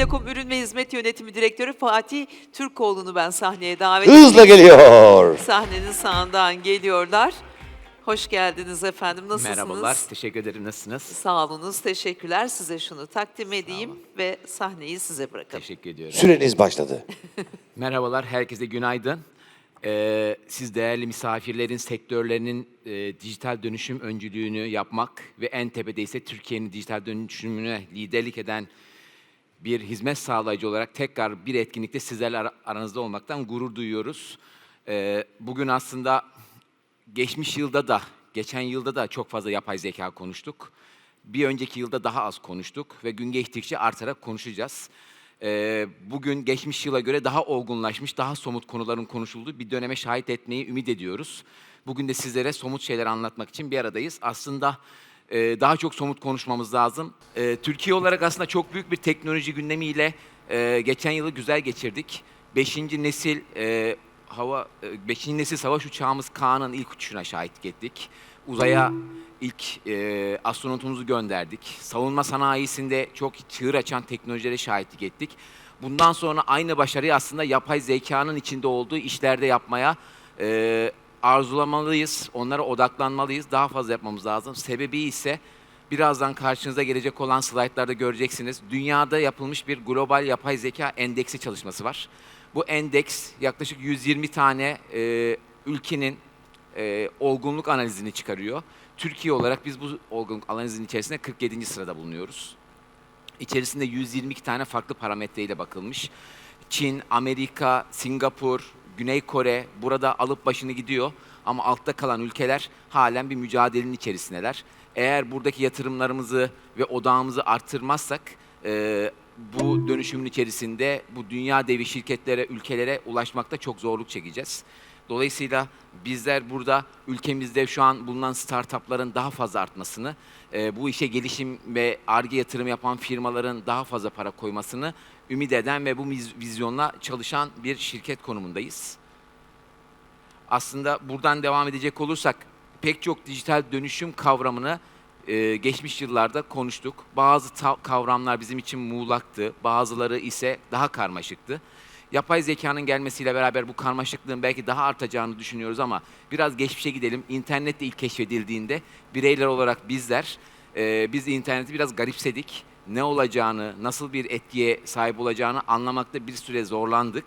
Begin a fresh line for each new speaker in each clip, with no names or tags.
Telekom Ürün ve Hizmet Yönetimi Direktörü Fatih Türkoğlu'nu ben sahneye davet
Hızla geliyor.
Sahnenin sağından geliyorlar. Hoş geldiniz efendim. Nasılsınız?
Merhabalar, teşekkür ederim. Nasılsınız?
Sağ olunuz, teşekkürler. Size şunu takdim edeyim ve sahneyi size bırakalım.
Teşekkür ediyorum.
Süreniz başladı.
Merhabalar, herkese günaydın. Ee, siz değerli misafirlerin sektörlerinin e, dijital dönüşüm öncülüğünü yapmak ve en tepede ise Türkiye'nin dijital dönüşümüne liderlik eden bir hizmet sağlayıcı olarak tekrar bir etkinlikte sizlerle ara- aranızda olmaktan gurur duyuyoruz. Ee, bugün aslında geçmiş yılda da, geçen yılda da çok fazla yapay zeka konuştuk. Bir önceki yılda daha az konuştuk ve gün geçtikçe artarak konuşacağız. Ee, bugün geçmiş yıla göre daha olgunlaşmış, daha somut konuların konuşulduğu bir döneme şahit etmeyi ümit ediyoruz. Bugün de sizlere somut şeyler anlatmak için bir aradayız. Aslında e, daha çok somut konuşmamız lazım. E, Türkiye olarak aslında çok büyük bir teknoloji gündemiyle e, geçen yılı güzel geçirdik. Beşinci nesil e, hava, e, beşinci nesil savaş uçağımız Kaan'ın ilk uçuşuna şahitlik ettik. Uzaya ilk e, astronotumuzu gönderdik. Savunma sanayisinde çok çığır açan teknolojilere şahitlik ettik. Bundan sonra aynı başarıyı aslında yapay zekanın içinde olduğu işlerde yapmaya e, arzulamalıyız. Onlara odaklanmalıyız. Daha fazla yapmamız lazım. Sebebi ise birazdan karşınıza gelecek olan slaytlarda göreceksiniz. Dünyada yapılmış bir global yapay zeka endeksi çalışması var. Bu endeks yaklaşık 120 tane e, ülkenin e, olgunluk analizini çıkarıyor. Türkiye olarak biz bu olgunluk analizinin içerisinde 47. sırada bulunuyoruz. İçerisinde 122 tane farklı parametreyle bakılmış. Çin, Amerika, Singapur, Güney Kore burada alıp başını gidiyor ama altta kalan ülkeler halen bir mücadelenin içerisindeler. Eğer buradaki yatırımlarımızı ve odağımızı arttırmazsak e, bu dönüşümün içerisinde bu dünya devi şirketlere, ülkelere ulaşmakta çok zorluk çekeceğiz. Dolayısıyla bizler burada ülkemizde şu an bulunan startupların daha fazla artmasını, e, bu işe gelişim ve ARGE yatırım yapan firmaların daha fazla para koymasını ümit eden ve bu viz- vizyonla çalışan bir şirket konumundayız. Aslında buradan devam edecek olursak pek çok dijital dönüşüm kavramını e, geçmiş yıllarda konuştuk. Bazı kavramlar bizim için muğlaktı, bazıları ise daha karmaşıktı. Yapay zekanın gelmesiyle beraber bu karmaşıklığın belki daha artacağını düşünüyoruz ama biraz geçmişe gidelim. İnternet de ilk keşfedildiğinde bireyler olarak bizler, e, biz interneti biraz garipsedik. Ne olacağını, nasıl bir etkiye sahip olacağını anlamakta bir süre zorlandık.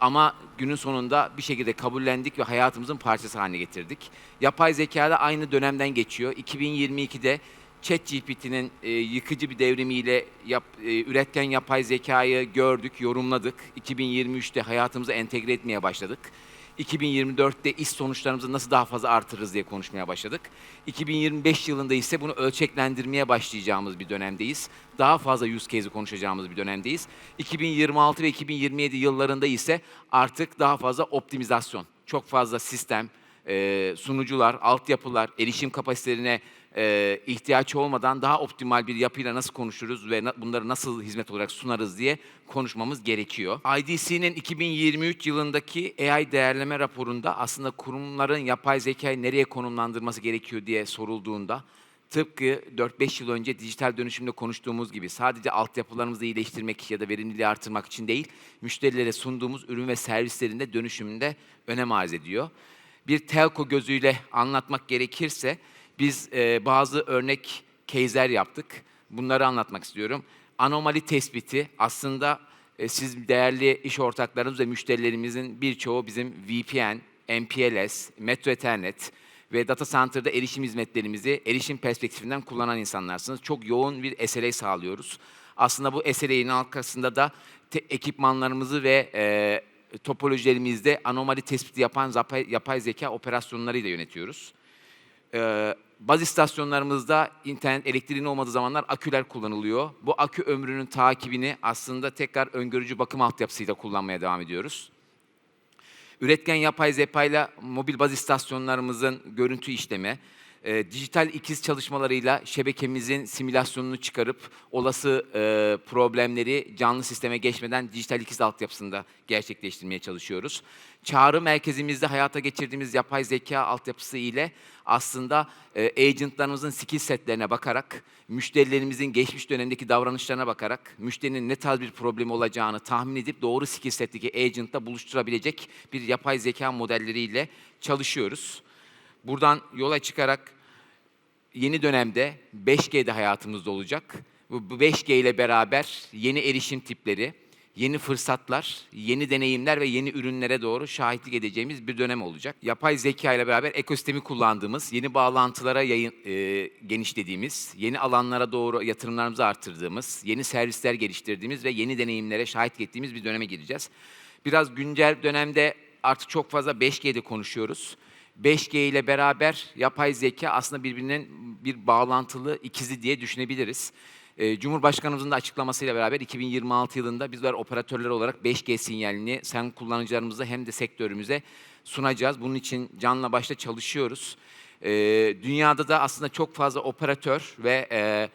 Ama günün sonunda bir şekilde kabullendik ve hayatımızın parçası haline getirdik. Yapay zeka da aynı dönemden geçiyor. 2022'de ChatGPT'nin e, yıkıcı bir devrimiyle yap, e, üretken yapay zekayı gördük, yorumladık. 2023'te hayatımıza entegre etmeye başladık. 2024'te iş sonuçlarımızı nasıl daha fazla artırırız diye konuşmaya başladık. 2025 yılında ise bunu ölçeklendirmeye başlayacağımız bir dönemdeyiz. Daha fazla use case'i konuşacağımız bir dönemdeyiz. 2026 ve 2027 yıllarında ise artık daha fazla optimizasyon, çok fazla sistem, sunucular, altyapılar, erişim kapasitelerine e, ihtiyaç olmadan daha optimal bir yapıyla nasıl konuşuruz ve na- bunları nasıl hizmet olarak sunarız diye konuşmamız gerekiyor. IDC'nin 2023 yılındaki AI değerleme raporunda aslında kurumların yapay zekayı nereye konumlandırması gerekiyor diye sorulduğunda tıpkı 4-5 yıl önce dijital dönüşümde konuştuğumuz gibi sadece altyapılarımızı iyileştirmek ya da verimliliği artırmak için değil, müşterilere sunduğumuz ürün ve servislerinde dönüşümünde önem arz ediyor. Bir telco gözüyle anlatmak gerekirse biz e, bazı örnek case'ler yaptık. Bunları anlatmak istiyorum. Anomali tespiti aslında e, siz değerli iş ortaklarımız ve müşterilerimizin birçoğu bizim VPN, MPLS, Metro Ethernet ve data center'da erişim hizmetlerimizi erişim perspektifinden kullanan insanlarsınız. Çok yoğun bir SLA sağlıyoruz. Aslında bu SLA'nin arkasında da ekipmanlarımızı ve e, topolojilerimizde anomali tespiti yapan yapay, yapay zeka operasyonlarıyla yönetiyoruz. Ee, baz istasyonlarımızda internet elektriğinin olmadığı zamanlar aküler kullanılıyor. Bu akü ömrünün takibini aslında tekrar öngörücü bakım altyapısıyla kullanmaya devam ediyoruz. Üretken yapay zekayla mobil baz istasyonlarımızın görüntü işleme, e, dijital ikiz çalışmalarıyla şebekemizin simülasyonunu çıkarıp olası e, problemleri canlı sisteme geçmeden dijital ikiz altyapısında gerçekleştirmeye çalışıyoruz. Çağrı merkezimizde hayata geçirdiğimiz yapay zeka altyapısı ile aslında e, agentlarımızın skill setlerine bakarak, müşterilerimizin geçmiş dönemdeki davranışlarına bakarak, müşterinin ne tarz bir problemi olacağını tahmin edip doğru skill setteki agentla buluşturabilecek bir yapay zeka modelleriyle çalışıyoruz. Buradan yola çıkarak yeni dönemde 5G'de hayatımızda olacak. Bu bu 5G ile beraber yeni erişim tipleri, yeni fırsatlar, yeni deneyimler ve yeni ürünlere doğru şahitlik edeceğimiz bir dönem olacak. Yapay zeka ile beraber ekosistemi kullandığımız, yeni bağlantılara yayın, e, genişlediğimiz, yeni alanlara doğru yatırımlarımızı arttırdığımız, yeni servisler geliştirdiğimiz ve yeni deneyimlere şahitlik ettiğimiz bir döneme gireceğiz. Biraz güncel dönemde artık çok fazla 5G'de konuşuyoruz. 5G ile beraber yapay zeka aslında birbirinin bir bağlantılı ikizi diye düşünebiliriz. Ee, Cumhurbaşkanımızın da açıklamasıyla beraber 2026 yılında bizler operatörler olarak 5G sinyalini hem kullanıcılarımıza hem de sektörümüze sunacağız. Bunun için canla başla çalışıyoruz. Ee, dünyada da aslında çok fazla operatör ve e,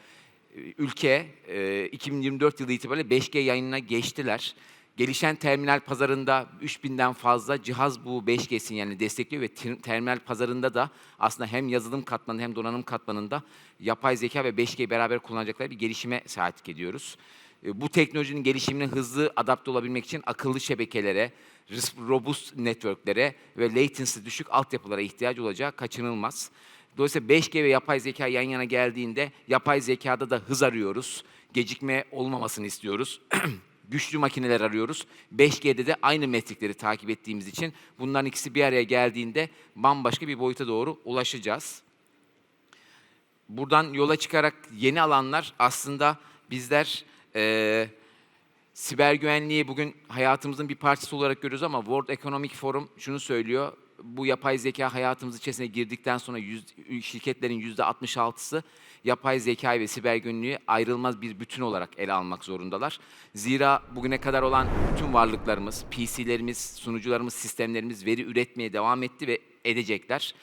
ülke e, 2024 yılı itibariyle 5G yayınına geçtiler. Gelişen terminal pazarında 3000'den fazla cihaz bu 5G sinyalini destekliyor ve ter- terminal pazarında da aslında hem yazılım katmanı hem donanım katmanında yapay zeka ve 5G beraber kullanacakları bir gelişime şahitlik ediyoruz. E, Bu teknolojinin gelişimine hızlı adapte olabilmek için akıllı şebekelere, robust networklere ve latency düşük altyapılara ihtiyacı olacağı kaçınılmaz. Dolayısıyla 5G ve yapay zeka yan yana geldiğinde yapay zekada da hız arıyoruz. Gecikme olmamasını istiyoruz. Güçlü makineler arıyoruz. 5G'de de aynı metrikleri takip ettiğimiz için bunların ikisi bir araya geldiğinde bambaşka bir boyuta doğru ulaşacağız. Buradan yola çıkarak yeni alanlar aslında bizler eee siber güvenliği bugün hayatımızın bir parçası olarak görüyoruz ama World Economic Forum şunu söylüyor. Bu yapay zeka hayatımız içerisine girdikten sonra yüz, şirketlerin yüzde 66'sı yapay zekayı ve siber güvenliği ayrılmaz bir bütün olarak ele almak zorundalar. Zira bugüne kadar olan bütün varlıklarımız, PC'lerimiz, sunucularımız, sistemlerimiz veri üretmeye devam etti ve edecekler.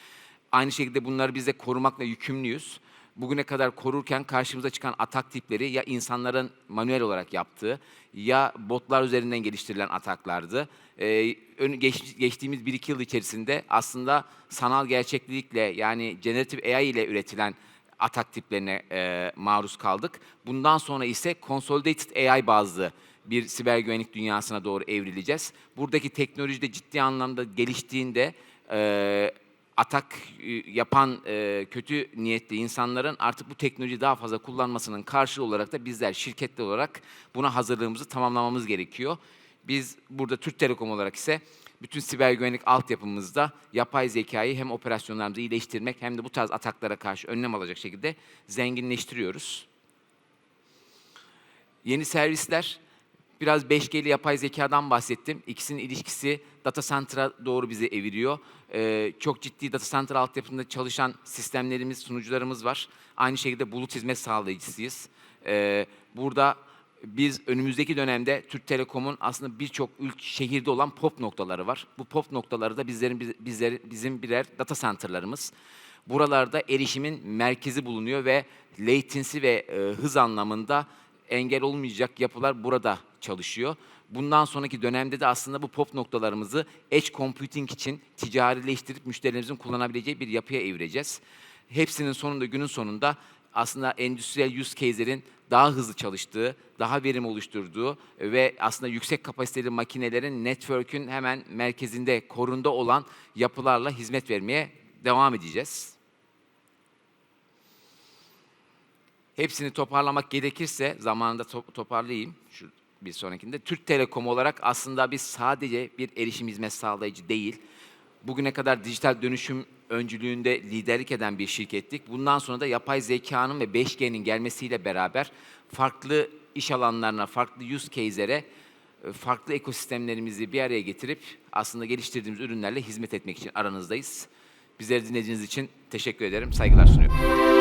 Aynı şekilde bunları biz de korumakla yükümlüyüz. Bugüne kadar korurken karşımıza çıkan atak tipleri ya insanların manuel olarak yaptığı ya botlar üzerinden geliştirilen ataklardı. Ee, geç- geçtiğimiz 1-2 yıl içerisinde aslında sanal gerçeklikle yani generatif AI ile üretilen atak tiplerine e, maruz kaldık. Bundan sonra ise consolidated AI bazlı bir siber güvenlik dünyasına doğru evrileceğiz. Buradaki teknoloji de ciddi anlamda geliştiğinde e, atak e, yapan e, kötü niyetli insanların artık bu teknolojiyi daha fazla kullanmasının karşılığı olarak da bizler şirketler olarak buna hazırlığımızı tamamlamamız gerekiyor. Biz burada Türk Telekom olarak ise bütün siber güvenlik altyapımızda yapay zekayı hem operasyonlarımızı iyileştirmek hem de bu tarz ataklara karşı önlem alacak şekilde zenginleştiriyoruz. Yeni servisler, biraz 5G'li yapay zekadan bahsettim. İkisinin ilişkisi data center'a doğru bizi eviriyor. Ee, çok ciddi data center altyapısında çalışan sistemlerimiz, sunucularımız var. Aynı şekilde bulut hizmet sağlayıcısıyız. Ee, burada biz önümüzdeki dönemde Türk Telekom'un aslında birçok şehirde olan pop noktaları var. Bu pop noktaları da bizlerin bizler, bizim birer data center'larımız. Buralarda erişimin merkezi bulunuyor ve latency ve e, hız anlamında engel olmayacak yapılar burada çalışıyor. Bundan sonraki dönemde de aslında bu pop noktalarımızı edge computing için ticarileştirip müşterilerimizin kullanabileceği bir yapıya evireceğiz. Hepsinin sonunda günün sonunda aslında endüstriyel use case'lerin daha hızlı çalıştığı, daha verim oluşturduğu ve aslında yüksek kapasiteli makinelerin network'ün hemen merkezinde, korunda olan yapılarla hizmet vermeye devam edeceğiz. Hepsini toparlamak gerekirse zamanında to- toparlayayım şu bir sonrakinde. Türk Telekom olarak aslında biz sadece bir erişim hizmet sağlayıcı değil. Bugüne kadar dijital dönüşüm öncülüğünde liderlik eden bir şirkettik. Bundan sonra da yapay zekanın ve 5G'nin gelmesiyle beraber farklı iş alanlarına, farklı use case'lere e, farklı ekosistemlerimizi bir araya getirip aslında geliştirdiğimiz ürünlerle hizmet etmek için aranızdayız. Bizleri dinlediğiniz için teşekkür ederim. Saygılar sunuyorum.